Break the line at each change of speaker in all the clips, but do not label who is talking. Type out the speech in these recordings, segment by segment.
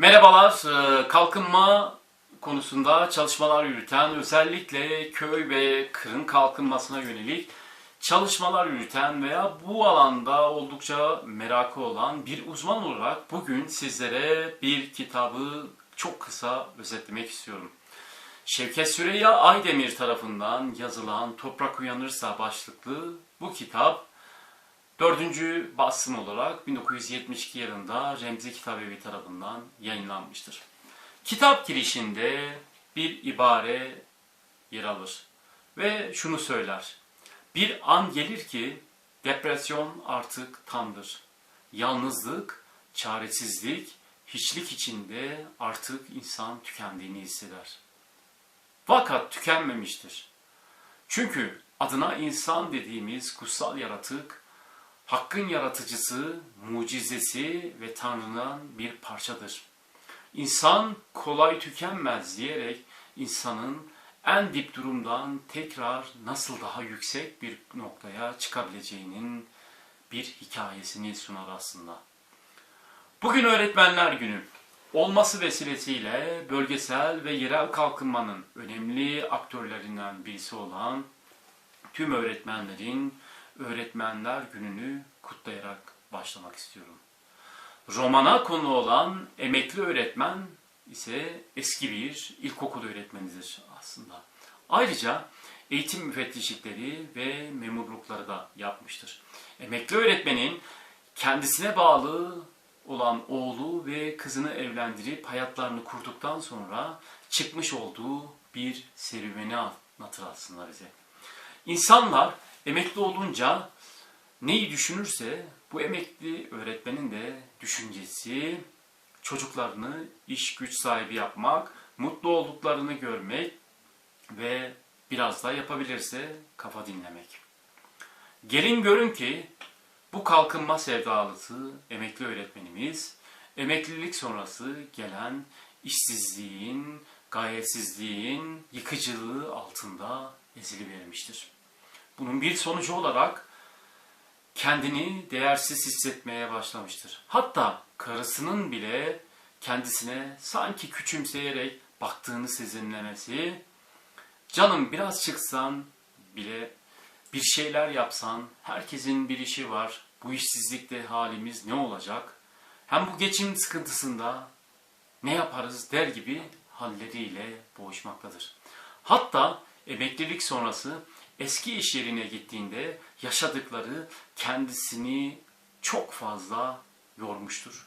Merhabalar, Ee, kalkınma konusunda çalışmalar yürüten, özellikle köy ve kırın kalkınmasına yönelik çalışmalar yürüten veya bu alanda oldukça merakı olan bir uzman olarak bugün sizlere bir kitabı çok kısa özetlemek istiyorum. Şevket Süreyya Aydemir tarafından yazılan Toprak Uyanırsa başlıklı bu kitap dördüncü basım olarak 1972 yılında Remzi Kitabevi tarafından yayınlanmıştır. Kitap girişinde bir ibare yer alır ve şunu söyler. Bir an gelir ki depresyon artık tamdır. Yalnızlık, çaresizlik, hiçlik içinde artık insan tükendiğini hisseder. Fakat tükenmemiştir. Çünkü adına insan dediğimiz kutsal yaratık, Hakkın yaratıcısı, mucizesi ve Tanrı'nın bir parçadır. İnsan kolay tükenmez diyerek insanın en dip durumdan tekrar nasıl daha yüksek bir noktaya çıkabileceğinin bir hikayesini sunar aslında. Bugün Öğretmenler Günü olması vesilesiyle bölgesel ve yerel kalkınmanın önemli aktörlerinden birisi olan tüm öğretmenlerin Öğretmenler Günü'nü kutlayarak başlamak istiyorum. Romana konu olan emekli öğretmen ise eski bir ilkokul öğretmenidir aslında. Ayrıca eğitim müfettişlikleri ve memurlukları da yapmıştır. Emekli öğretmenin kendisine bağlı olan oğlu ve kızını evlendirip hayatlarını kurduktan sonra çıkmış olduğu bir serüveni anlatır aslında bize. İnsanlar emekli olunca neyi düşünürse bu emekli öğretmenin de düşüncesi çocuklarını iş güç sahibi yapmak, mutlu olduklarını görmek ve biraz da yapabilirse kafa dinlemek. Gelin görün ki bu kalkınma sevdalısı emekli öğretmenimiz emeklilik sonrası gelen işsizliğin, gayetsizliğin yıkıcılığı altında ezilivermiştir. Bunun bir sonucu olarak kendini değersiz hissetmeye başlamıştır. Hatta karısının bile kendisine sanki küçümseyerek baktığını sezinlemesi, canım biraz çıksan bile bir şeyler yapsan, herkesin bir işi var, bu işsizlikte halimiz ne olacak? Hem bu geçim sıkıntısında ne yaparız der gibi halleriyle boğuşmaktadır. Hatta emeklilik sonrası eski iş yerine gittiğinde yaşadıkları kendisini çok fazla yormuştur.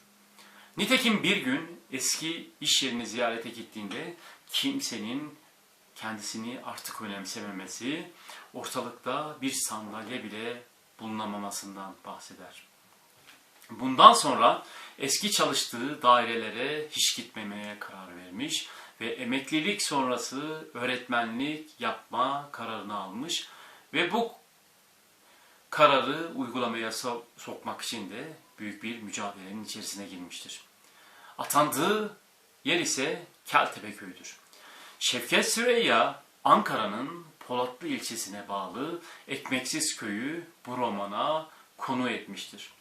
Nitekim bir gün eski iş yerini ziyarete gittiğinde kimsenin kendisini artık önemsememesi, ortalıkta bir sandalye bile bulunamamasından bahseder. Bundan sonra eski çalıştığı dairelere hiç gitmemeye karar vermiş ve emeklilik sonrası öğretmenlik yapma kararını almış ve bu kararı uygulamaya so- sokmak için de büyük bir mücadelenin içerisine girmiştir. Atandığı yer ise Keltepe köyüdür. Şevket Süreyya Ankara'nın Polatlı ilçesine bağlı Ekmeksiz köyü bu romana konu etmiştir.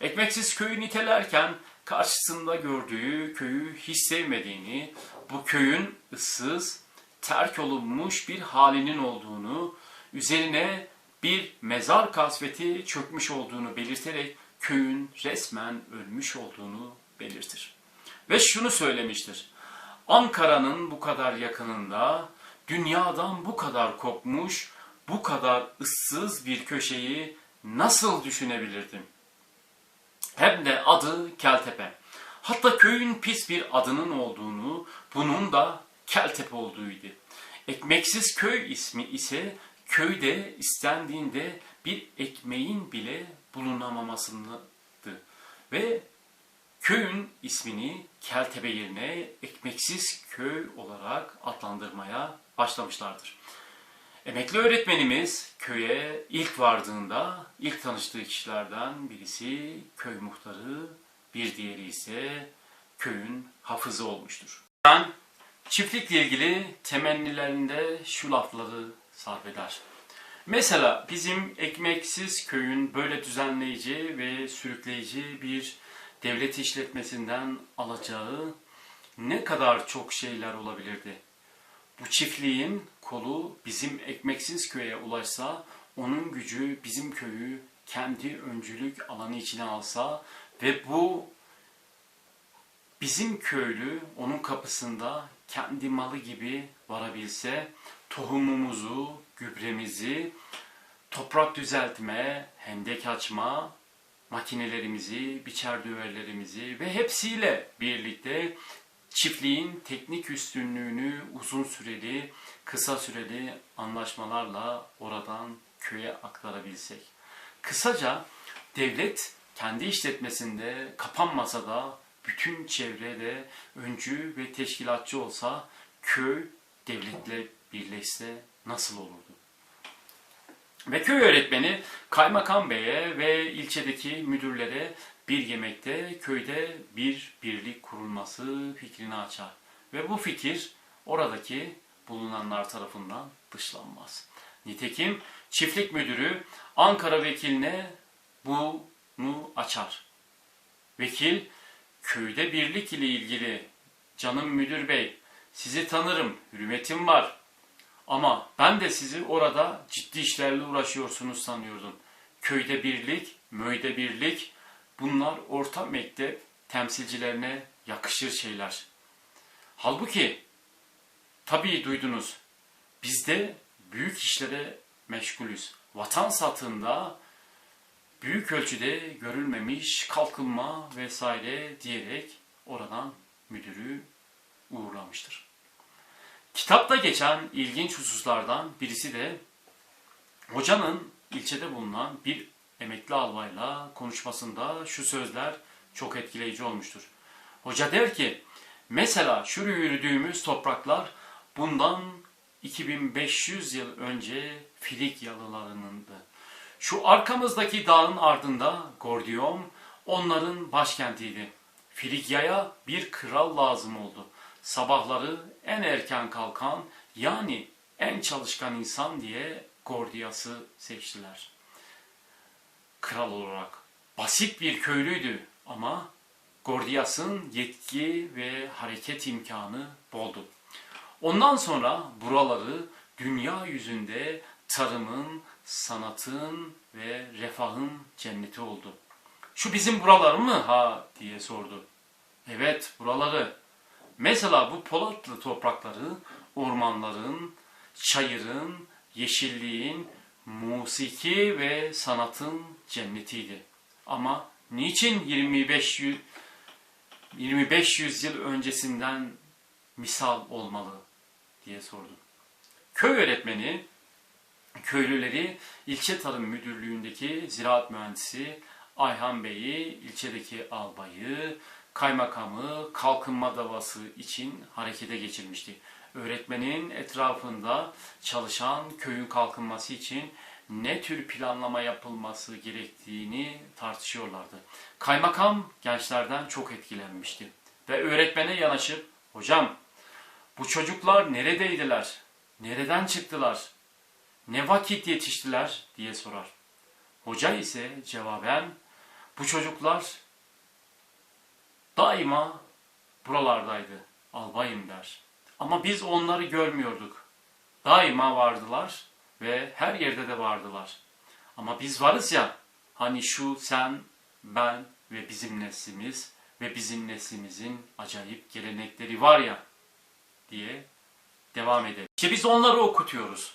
Ekmeksiz köyü nitelerken karşısında gördüğü köyü hiç sevmediğini, bu köyün ıssız, terk olunmuş bir halinin olduğunu, üzerine bir mezar kasveti çökmüş olduğunu belirterek köyün resmen ölmüş olduğunu belirtir. Ve şunu söylemiştir. Ankara'nın bu kadar yakınında, dünyadan bu kadar kopmuş, bu kadar ıssız bir köşeyi nasıl düşünebilirdim? Hem de adı Keltepe. Hatta köyün pis bir adının olduğunu, bunun da Keltepe olduğuydu. Ekmeksiz köy ismi ise köyde istendiğinde bir ekmeğin bile bulunamamasıydı. Ve köyün ismini Keltepe yerine ekmeksiz köy olarak adlandırmaya başlamışlardır. Emekli öğretmenimiz köye ilk vardığında ilk tanıştığı kişilerden birisi köy muhtarı, bir diğeri ise köyün hafızı olmuştur. Ben çiftlikle ilgili temennilerinde şu lafları sarf eder. Mesela bizim ekmeksiz köyün böyle düzenleyici ve sürükleyici bir devlet işletmesinden alacağı ne kadar çok şeyler olabilirdi. Bu çiftliğin kolu bizim ekmeksiz köye ulaşsa, onun gücü bizim köyü kendi öncülük alanı içine alsa ve bu bizim köylü onun kapısında kendi malı gibi varabilse, tohumumuzu, gübremizi, toprak düzeltme, hendek açma, makinelerimizi, biçer döverlerimizi ve hepsiyle birlikte çiftliğin teknik üstünlüğünü uzun süreli, kısa süreli anlaşmalarla oradan köye aktarabilsek. Kısaca devlet kendi işletmesinde kapanmasa da bütün çevrede öncü ve teşkilatçı olsa köy devletle birleşse nasıl olurdu? Ve köy öğretmeni kaymakam beye ve ilçedeki müdürlere bir yemekte köyde bir birlik kurulması fikrini açar. Ve bu fikir oradaki bulunanlar tarafından dışlanmaz. Nitekim çiftlik müdürü Ankara vekiline bunu açar. Vekil köyde birlik ile ilgili canım müdür bey sizi tanırım, hürmetim var. Ama ben de sizi orada ciddi işlerle uğraşıyorsunuz sanıyordum. Köyde birlik, möyde birlik bunlar orta mektep temsilcilerine yakışır şeyler. Halbuki tabii duydunuz biz de büyük işlere meşgulüz. Vatan satında büyük ölçüde görülmemiş kalkınma vesaire diyerek oradan müdürü uğurlamıştır. Kitapta geçen ilginç hususlardan birisi de hocanın ilçede bulunan bir emekli albayla konuşmasında şu sözler çok etkileyici olmuştur. Hoca der ki, mesela şu yürüdüğümüz topraklar bundan 2500 yıl önce Filik yalılarınındı. Şu arkamızdaki dağın ardında Gordiyon onların başkentiydi. Filikya'ya bir kral lazım oldu. Sabahları en erken kalkan yani en çalışkan insan diye Gordiyas'ı seçtiler. Kral olarak basit bir köylüydü ama Gordiyas'ın yetki ve hareket imkanı boldu. Ondan sonra buraları dünya yüzünde tarımın, sanatın ve refahın cenneti oldu. Şu bizim buralar mı ha diye sordu. Evet buraları. Mesela bu Polatlı toprakları ormanların, çayırın, yeşilliğin, musiki ve sanatın cennetiydi. Ama niçin 25 yıl 2500 yıl öncesinden misal olmalı diye sordum. Köy öğretmeni köylüleri ilçe tarım müdürlüğündeki ziraat mühendisi Ayhan Bey'i, ilçedeki albayı, kaymakamı kalkınma davası için harekete geçirmişti. Öğretmenin etrafında çalışan köyün kalkınması için ne tür planlama yapılması gerektiğini tartışıyorlardı. Kaymakam gençlerden çok etkilenmişti ve öğretmene yanaşıp "Hocam, bu çocuklar neredeydiler? Nereden çıktılar? Ne vakit yetiştiler?" diye sorar. Hoca ise cevaben "Bu çocuklar daima buralardaydı. Albayım der. Ama biz onları görmüyorduk. Daima vardılar ve her yerde de vardılar. Ama biz varız ya, hani şu sen, ben ve bizim neslimiz ve bizim neslimizin acayip gelenekleri var ya diye devam edelim. İşte biz onları okutuyoruz.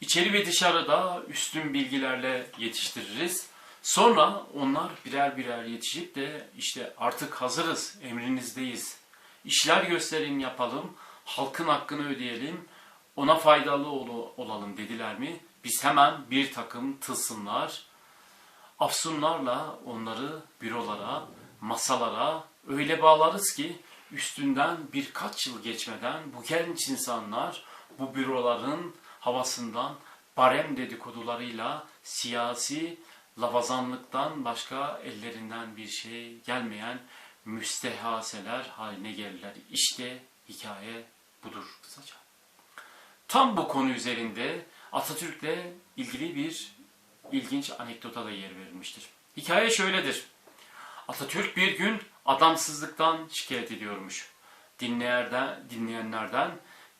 İçeri ve dışarıda üstün bilgilerle yetiştiririz. Sonra onlar birer birer yetişip de işte artık hazırız, emrinizdeyiz. İşler gösterin yapalım, halkın hakkını ödeyelim, ona faydalı ol olalım dediler mi? Biz hemen bir takım tılsımlar, afsunlarla onları bürolara, masalara öyle bağlarız ki üstünden birkaç yıl geçmeden bu genç insanlar bu büroların havasından barem dedikodularıyla siyasi lavazanlıktan başka ellerinden bir şey gelmeyen müstehaseler haline gelirler. İşte hikaye budur kısaca. Tam bu konu üzerinde Atatürk'le ilgili bir ilginç anekdota da yer verilmiştir. Hikaye şöyledir. Atatürk bir gün adamsızlıktan şikayet ediyormuş. dinleyenlerden, dinleyenlerden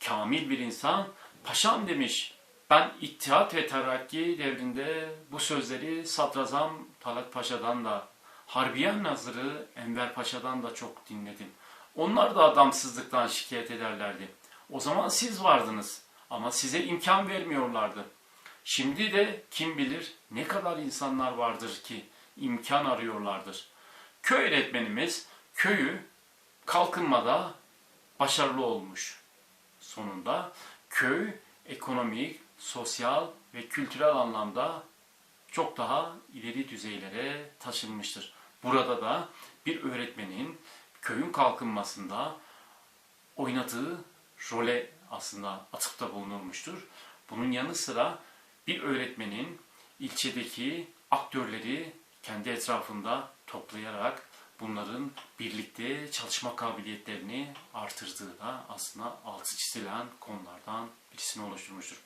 kamil bir insan paşam demiş. Ben İttihat ve Terakki devrinde bu sözleri Sadrazam Talat Paşa'dan da Harbiye Nazırı Enver Paşa'dan da çok dinledim. Onlar da adamsızlıktan şikayet ederlerdi. O zaman siz vardınız ama size imkan vermiyorlardı. Şimdi de kim bilir ne kadar insanlar vardır ki imkan arıyorlardır. Köy öğretmenimiz köyü kalkınmada başarılı olmuş. Sonunda köy ekonomik, sosyal ve kültürel anlamda çok daha ileri düzeylere taşınmıştır. Burada da bir öğretmenin köyün kalkınmasında oynadığı role aslında atıfta bulunulmuştur. Bunun yanı sıra bir öğretmenin ilçedeki aktörleri kendi etrafında toplayarak bunların birlikte çalışma kabiliyetlerini artırdığı da aslında altı çizilen konulardan birisini oluşturmuştur.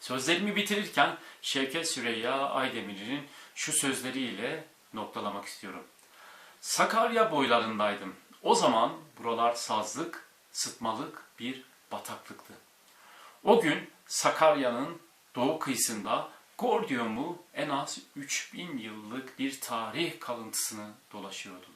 Sözlerimi bitirirken Şevket Süreyya Aydemir'in şu sözleriyle noktalamak istiyorum. Sakarya boylarındaydım. O zaman buralar sazlık, sıtmalık bir bataklıktı. O gün Sakarya'nın doğu kıyısında Gordiyum'u en az 3000 yıllık bir tarih kalıntısını dolaşıyordum.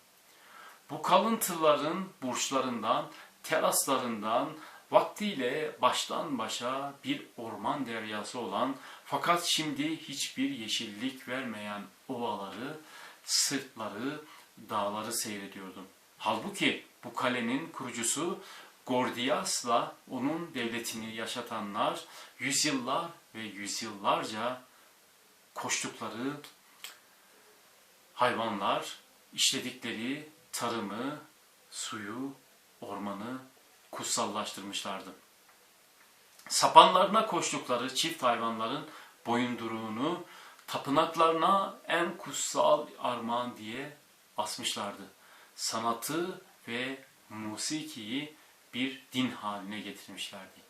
Bu kalıntıların burçlarından, teraslarından vaktiyle baştan başa bir orman deryası olan fakat şimdi hiçbir yeşillik vermeyen ovaları, sırtları, dağları seyrediyordum. Halbuki bu kalenin kurucusu Gordias'la onun devletini yaşatanlar yüzyıllar ve yüzyıllarca koştukları hayvanlar, işledikleri tarımı, suyu, ormanı kutsallaştırmışlardı. Sapanlarına koştukları çift hayvanların boyunduruğunu tapınaklarına en kutsal armağan diye asmışlardı. Sanatı ve musikiyi bir din haline getirmişlerdi.